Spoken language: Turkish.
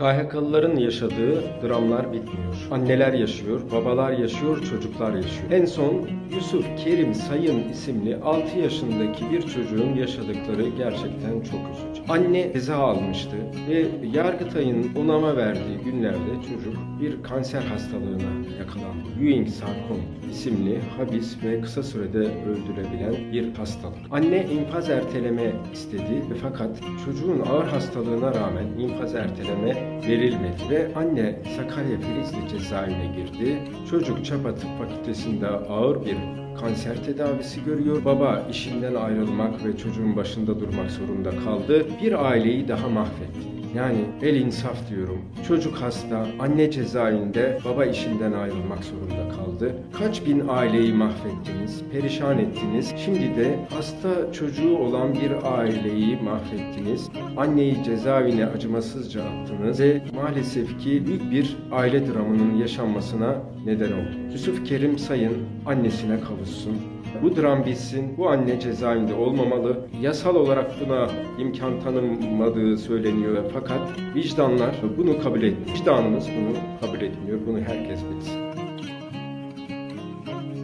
KHK'lıların yaşadığı dramlar bitmiyor. Anneler yaşıyor, babalar yaşıyor, çocuklar yaşıyor. En son Yusuf Kerim Sayın isimli 6 yaşındaki bir çocuğun yaşadıkları gerçekten çok üzücü. Anne ceza almıştı ve Yargıtay'ın onama verdiği günlerde çocuk bir kanser hastalığına yakalandı. Ewing sarkom isimli habis ve kısa sürede öldürebilen bir hastalık. Anne infaz erteleme istedi fakat çocuğun ağır hastalığına rağmen infaz erteleme verilmedi ve anne Sakarya Filizli cezaevine girdi. Çocuk Çapa Tıp Fakültesi'nde ağır bir kanser tedavisi görüyor. Baba işinden ayrılmak ve çocuğun başında durmak zorunda kaldı. Bir aileyi daha mahvetti. Yani el insaf diyorum. Çocuk hasta, anne cezaevinde, baba işinden ayrılmak zorunda kaldı. Kaç bin aileyi mahvettiniz, perişan ettiniz. Şimdi de hasta çocuğu olan bir aileyi mahvettiniz. Anneyi cezaevine acımasızca attınız ve maalesef ki büyük bir aile dramının yaşanmasına neden oldu. Yusuf Kerim Sayın annesine kavuşsun. Bu dram bitsin, bu anne cezaevinde olmamalı. Yasal olarak buna imkan tanınmadığı söyleniyor fakat vicdanlar bunu kabul etmiyor. Vicdanımız bunu kabul etmiyor, bunu herkes bilsin.